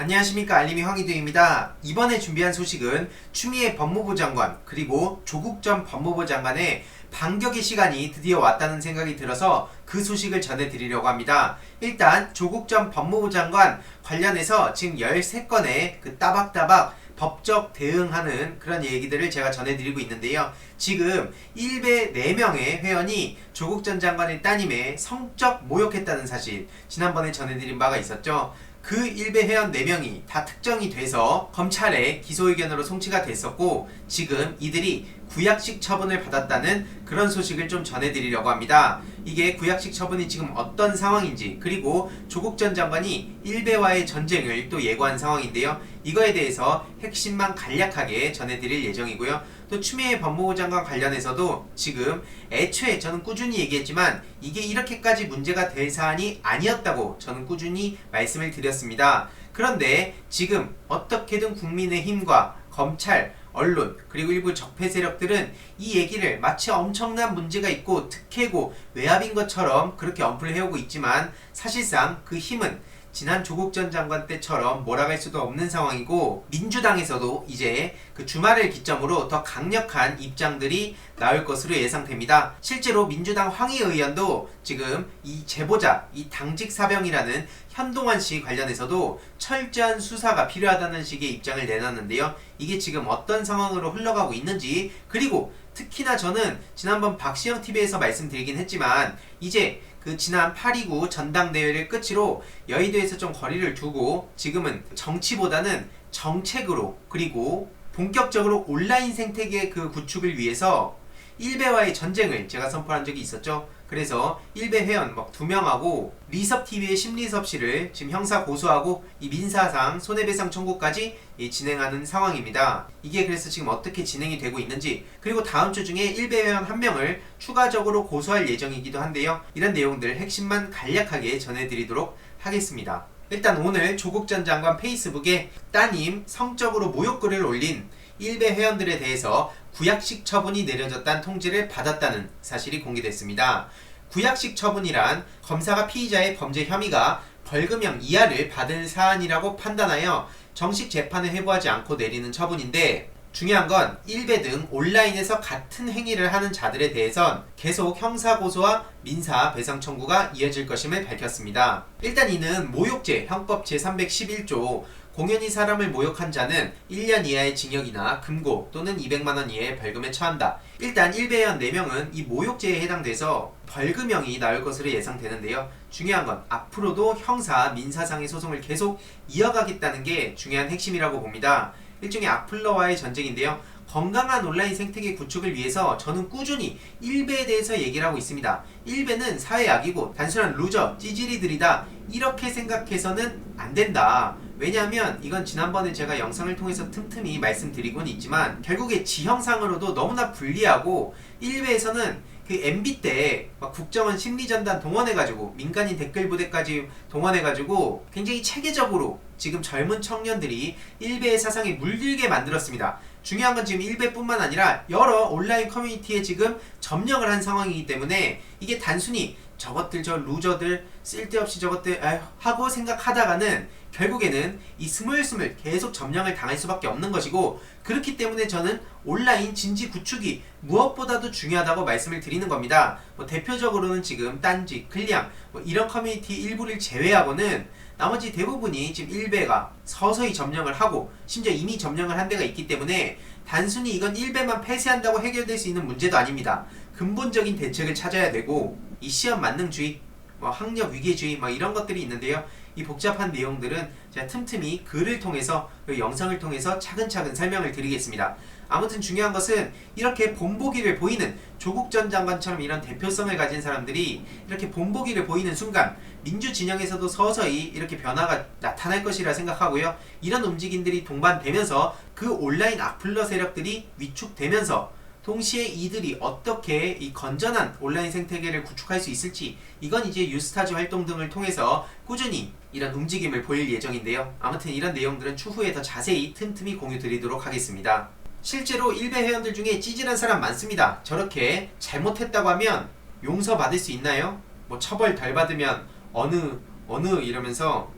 안녕하십니까 알림이 황희두입니다. 이번에 준비한 소식은 추미애 법무부 장관 그리고 조국 전 법무부 장관의 반격의 시간이 드디어 왔다는 생각이 들어서 그 소식을 전해드리려고 합니다. 일단 조국 전 법무부 장관 관련해서 지금 13건의 그 따박따박 법적 대응하는 그런 얘기들을 제가 전해드리고 있는데요. 지금 일베 4명의 회원이 조국 전 장관의 따님의 성적 모욕했다는 사실 지난번에 전해드린 바가 있었죠. 그 일베 회원 4명이 다 특정이 돼서 검찰에 기소 의견으로 송치가 됐었고 지금 이들이 구약식 처분을 받았다는 그런 소식을 좀 전해드리려고 합니다. 이게 구약식 처분이 지금 어떤 상황인지 그리고 조국 전 장관이 일베와의 전쟁을 또 예고한 상황인데요. 이거에 대해서 핵심만 간략하게 전해드릴 예정이고요. 또 추미애 법무부 장관 관련해서도 지금 애초에 저는 꾸준히 얘기했지만 이게 이렇게까지 문제가 될 사안이 아니었다고 저는 꾸준히 말씀을 드렸습니다. 그런데 지금 어떻게든 국민의 힘과 검찰, 언론 그리고 일부 적폐 세력들은 이 얘기를 마치 엄청난 문제가 있고 특혜고 외압인 것처럼 그렇게 언플을 해오고 있지만 사실상 그 힘은 지난 조국 전 장관 때처럼 몰아갈 수도 없는 상황이고 민주당에서도 이제 그 주말을 기점으로 더 강력한 입장들이 나올 것으로 예상됩니다. 실제로 민주당 황희 의원도 지금 이 제보자, 이 당직 사병이라는 현동환 씨 관련해서도 철저한 수사가 필요하다는 식의 입장을 내놨는데요. 이게 지금 어떤 상황으로 흘러가고 있는지 그리고 특히나 저는 지난번 박시영 TV에서 말씀드리긴 했지만 이제 그 지난 8.29 전당대회를 끝으로 여의도에서 좀 거리를 두고 지금은 정치보다는 정책으로 그리고 본격적으로 온라인 생태계 그 구축을 위해서 일베와의 전쟁을 제가 선포한 적이 있었죠. 그래서 일베 회원 막두 명하고 리섭 TV의 심리섭 씨를 지금 형사 고소하고 이 민사상 손해배상 청구까지 이 진행하는 상황입니다. 이게 그래서 지금 어떻게 진행이 되고 있는지 그리고 다음 주 중에 일베 회원 한 명을 추가적으로 고소할 예정이기도 한데요. 이런 내용들 핵심만 간략하게 전해드리도록 하겠습니다. 일단 오늘 조국 전 장관 페이스북에 따님 성적으로 모욕글을 올린 일베 회원들에 대해서 구약식 처분이 내려졌다는 통지를 받았다는 사실이 공개됐습니다. 구약식 처분이란 검사가 피의자의 범죄 혐의가 벌금형 이하를 받을 사안이라고 판단하여 정식 재판을 해부하지 않고 내리는 처분인데 중요한 건 일베 등 온라인에서 같은 행위를 하는 자들에 대해선 계속 형사고소와 민사 배상 청구가 이어질 것임을 밝혔습니다. 일단 이는 모욕죄 형법 제311조 공연히 사람을 모욕한 자는 1년 이하의 징역이나 금고 또는 200만원 이하의 벌금에 처한다. 일단 1배원 4명은 이 모욕죄에 해당돼서 벌금형이 나올 것으로 예상되는데요. 중요한 건 앞으로도 형사, 민사상의 소송을 계속 이어가겠다는 게 중요한 핵심이라고 봅니다. 일종의 악플러와의 전쟁인데요. 건강한 온라인 생태계 구축을 위해서 저는 꾸준히 1배에 대해서 얘기를 하고 있습니다. 1배는 사회악이고 단순한 루저, 찌질이들이다. 이렇게 생각해서는 안 된다. 왜냐하면 이건 지난번에 제가 영상을 통해서 틈틈이 말씀드리곤 있지만 결국에 지형상으로도 너무나 불리하고 1배에서는 그 MB 때 막 국정원 심리전단 동원해가지고 민간인 댓글 부대까지 동원해가지고 굉장히 체계적으로 지금 젊은 청년들이 일베의 사상에 물들게 만들었습니다. 중요한 건 지금 일베뿐만 아니라 여러 온라인 커뮤니티에 지금 점령을 한 상황이기 때문에 이게 단순히 저것들 저 루저들 쓸데없이 저것들 에휴, 하고 생각하다가는 결국에는 이 스물스물 계속 점령을 당할 수밖에 없는 것이고 그렇기 때문에 저는 온라인 진지 구축이 무엇보다도 중요하다고 말씀을 드리는 겁니다. 뭐 대표적으로는 지금 딴지, 클리앙 뭐 이런 커뮤니티 일부를 제외하고는 나머지 대부분이 지금 일베가 서서히 점령을 하고 심지어 이미 점령을 한 데가 있기 때문에 단순히 이건 일베만 폐쇄한다고 해결될 수 있는 문제도 아닙니다. 근본적인 대책을 찾아야 되고 이 시험 만능주의, 뭐 학력 위계주의 뭐 이런 것들이 있는데요. 이 복잡한 내용들은 제가 틈틈이 글을 통해서 그 영상을 통해서 차근차근 설명을 드리겠습니다. 아무튼 중요한 것은 이렇게 본보기를 보이는 조국 전 장관처럼 이런 대표성을 가진 사람들이 이렇게 본보기를 보이는 순간 민주 진영에서도 서서히 이렇게 변화가 나타날 것이라 생각하고요. 이런 움직임들이 동반되면서 그 온라인 악플러 세력들이 위축되면서 동시에 이들이 어떻게 이 건전한 온라인 생태계를 구축할 수 있을지 이건 이제 유스타즈 활동 등을 통해서 꾸준히 이런 움직임을 보일 예정인데요. 아무튼 이런 내용들은 추후에 더 자세히 틈틈이 공유 드리도록 하겠습니다. 실제로 일베 회원들 중에 찌질한 사람 많습니다. 저렇게 잘못했다고 하면 용서받을 수 있나요? 뭐 처벌 덜 받으면 어느 어느 이러면서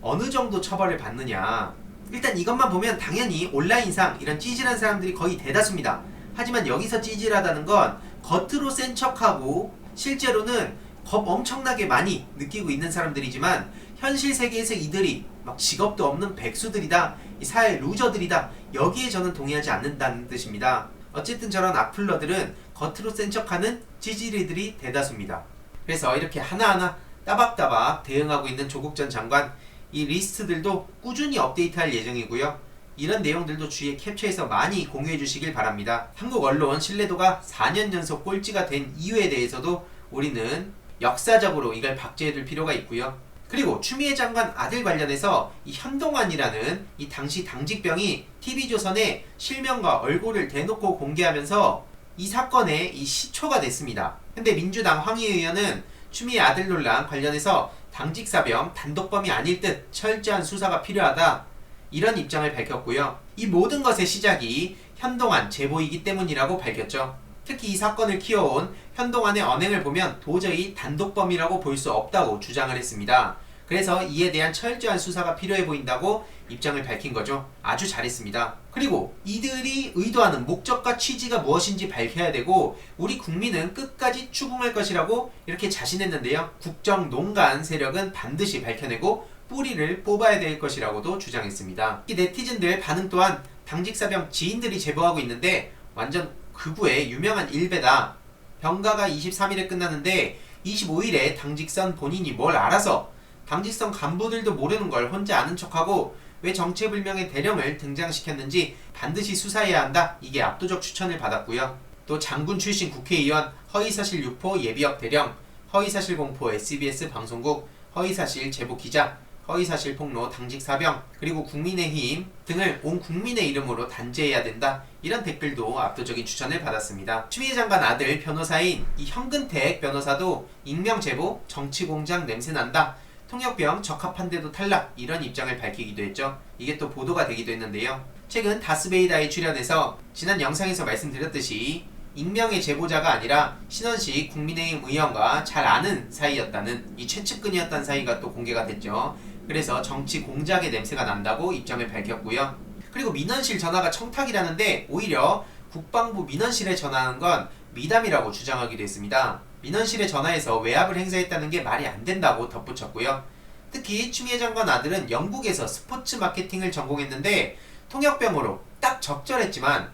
어느 정도 처벌을 받느냐. 일단 이것만 보면 당연히 온라인상 이런 찌질한 사람들이 거의 대다수입니다. 하지만 여기서 찌질하다는 건 겉으로 센 척하고 실제로는 겁 엄청나게 많이 느끼고 있는 사람들이지만 현실 세계에서 이들이 막 직업도 없는 백수들이다, 이 사회 루저들이다, 여기에 저는 동의하지 않는다는 뜻입니다. 어쨌든 저런 악플러들은 겉으로 센 척하는 찌질이들이 대다수입니다. 그래서 이렇게 하나하나 따박따박 대응하고 있는 조국 전 장관 이 리스트들도 꾸준히 업데이트할 예정이고요. 이런 내용들도 주위에 캡처해서 많이 공유해 주시길 바랍니다. 한국 언론 신뢰도가 4년 연속 꼴찌가 된 이유에 대해서도 우리는 역사적으로 이걸 박제해 둘 필요가 있고요. 그리고 추미애 장관 아들 관련해서 이 현동환이라는 이 당시 당직병이 TV조선에 실명과 얼굴을 대놓고 공개하면서 이 사건의 이 시초가 됐습니다. 근데 민주당 황희 의원은 추미애 아들 논란 관련해서 당직사병 단독범이 아닐 듯 철저한 수사가 필요하다. 이런 입장을 밝혔고요. 이 모든 것의 시작이 현동안 제보이기 때문이라고 밝혔죠. 특히 이 사건을 키워온 현동안의 언행을 보면 도저히 단독범이라고 볼 수 없다고 주장을 했습니다. 그래서 이에 대한 철저한 수사가 필요해 보인다고 입장을 밝힌 거죠. 아주 잘했습니다. 그리고 이들이 의도하는 목적과 취지가 무엇인지 밝혀야 되고 우리 국민은 끝까지 추궁할 것이라고 이렇게 자신했는데요. 국정 농간 세력은 반드시 밝혀내고 뿌리를 뽑아야 될 것이라고도 주장했습니다. 이 네티즌들 반응 또한 당직사병 지인들이 제보하고 있는데 완전 극우의 유명한 일배다. 병가가 23일에 끝나는데 25일에 당직선 본인이 뭘 알아서 당직선 간부들도 모르는 걸 혼자 아는 척하고 왜 정체불명의 대령을 등장시켰는지 반드시 수사해야 한다. 이게 압도적 추천을 받았고요. 또 장군 출신 국회의원 허위사실 유포 예비역 대령, 허위사실 공포 SBS 방송국, 허위사실 제보 기자, 허위사실 폭로 당직 사병, 그리고 국민의힘 등을 온 국민의 이름으로 단죄해야 된다. 이런 댓글도 압도적인 추천을 받았습니다. 추미애 장관 아들 변호사인 이 현근택 변호사도 익명 제보 정치공장 냄새 난다. 통역병 적합한데도 탈락 이런 입장을 밝히기도 했죠. 이게 또 보도가 되기도 했는데요. 최근 다스베이다에 출연해서 지난 영상에서 말씀드렸듯이 익명의 제보자가 아니라 신원식 국민의힘 의원과 잘 아는 사이였다는 이 최측근이었다는 사이가 또 공개가 됐죠. 그래서 정치 공작의 냄새가 난다고 입장을 밝혔고요. 그리고 민원실 전화가 청탁이라는데 오히려 국방부 민원실에 전화하는 건 미담이라고 주장하기도 했습니다. 민원실에 전화해서 외압을 행사했다는 게 말이 안 된다고 덧붙였고요. 특히 추미애 장관 아들은 영국에서 스포츠 마케팅을 전공했는데 통역병으로 딱 적절했지만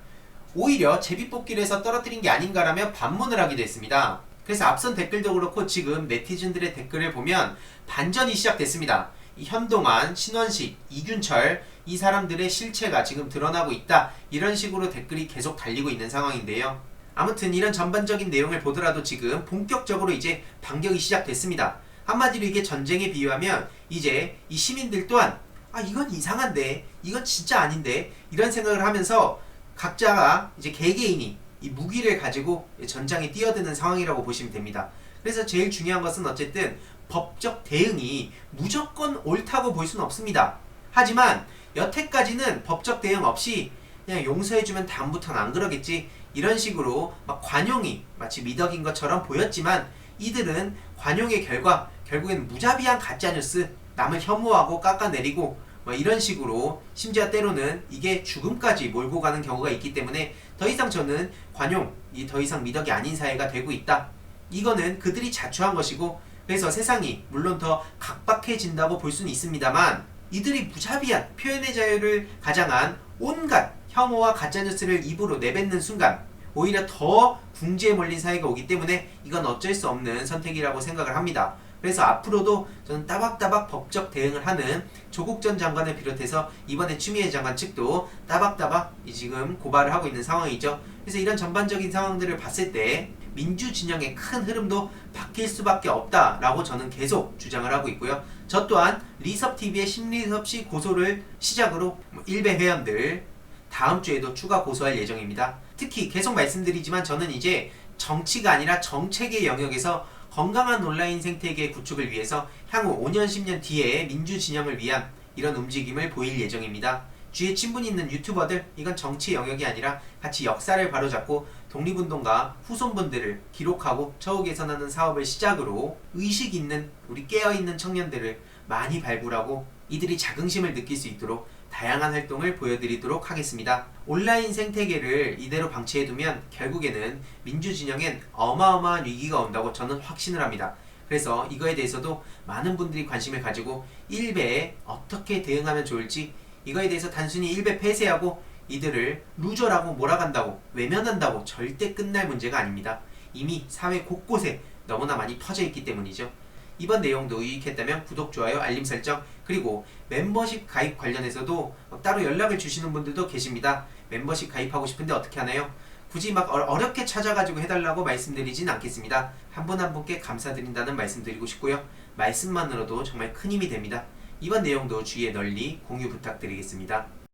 오히려 제비뽑기를 해서 떨어뜨린 게 아닌가라며 반문을 하기도 했습니다. 그래서 앞선 댓글도 그렇고 지금 네티즌들의 댓글을 보면 반전이 시작됐습니다. 이 현동안, 신원식, 이균철 이 사람들의 실체가 지금 드러나고 있다. 이런 식으로 댓글이 계속 달리고 있는 상황인데요. 아무튼 이런 전반적인 내용을 보더라도 지금 본격적으로 이제 반격이 시작됐습니다. 한마디로 이게 전쟁에 비유하면 이제 이 시민들 또한 아 이건 이상한데 이건 진짜 아닌데 이런 생각을 하면서 각자가 이제 개개인이 이 무기를 가지고 전장에 뛰어드는 상황이라고 보시면 됩니다. 그래서 제일 중요한 것은 어쨌든 법적 대응이 무조건 옳다고 볼 수는 없습니다. 하지만 여태까지는 법적 대응 없이 그냥 용서해주면 다음부터는 안 그러겠지 이런 식으로 막 관용이 마치 미덕인 것처럼 보였지만 이들은 관용의 결과 결국에는 무자비한 가짜뉴스 남을 혐오하고 깎아내리고 뭐 이런 식으로 심지어 때로는 이게 죽음까지 몰고 가는 경우가 있기 때문에 더 이상 저는 관용 이 더 이상 미덕이 아닌 사회가 되고 있다. 이거는 그들이 자초한 것이고 그래서 세상이 물론 더 각박해진다고 볼 수는 있습니다만 이들이 무자비한 표현의 자유를 가장한 온갖 혐오와 가짜뉴스를 입으로 내뱉는 순간 오히려 더 궁지에 몰린 사회가 오기 때문에 이건 어쩔 수 없는 선택이라고 생각을 합니다. 그래서 앞으로도 저는 따박따박 법적 대응을 하는 조국 전 장관을 비롯해서 이번에 추미애 장관 측도 따박따박 지금 고발을 하고 있는 상황이죠. 그래서 이런 전반적인 상황들을 봤을 때 민주 진영의 큰 흐름도 바뀔 수밖에 없다라고 저는 계속 주장을 하고 있고요. 저 또한 리섭 TV의 심리섭씨 고소를 시작으로 뭐 일베 회원들 다음 주에도 추가 고소할 예정입니다. 특히 계속 말씀드리지만 저는 이제 정치가 아니라 정책의 영역에서 건강한 온라인 생태계 구축을 위해서 향후 5년 10년 뒤에 민주 진영을 위한 이런 움직임을 보일 예정입니다. 주위에 친분 있는 유튜버들 이건 정치 영역이 아니라 같이 역사를 바로잡고 독립운동가 후손분들을 기록하고 처우 개선하는 사업을 시작으로 의식 있는 우리 깨어있는 청년들을 많이 발굴하고 이들이 자긍심을 느낄 수 있도록 다양한 활동을 보여드리도록 하겠습니다. 온라인 생태계를 이대로 방치해두면 결국에는 민주진영엔 어마어마한 위기가 온다고 저는 확신을 합니다. 그래서 이거에 대해서도 많은 분들이 관심을 가지고 일베에 어떻게 대응하면 좋을지 이거에 대해서 단순히 일베 폐쇄하고 이들을 루저라고 몰아간다고 외면한다고 절대 끝날 문제가 아닙니다. 이미 사회 곳곳에 너무나 많이 퍼져 있기 때문이죠. 이번 내용도 유익했다면 구독, 좋아요, 알림 설정 그리고 멤버십 가입 관련해서도 따로 연락을 주시는 분들도 계십니다. 멤버십 가입하고 싶은데 어떻게 하나요? 굳이 막 어- 어렵게 찾아가지고 해달라고 말씀드리진 않겠습니다. 한 분 한 분께 감사드린다는 말씀드리고 싶고요. 말씀만으로도 정말 큰 힘이 됩니다. 이번 내용도 주위에 널리 공유 부탁드리겠습니다.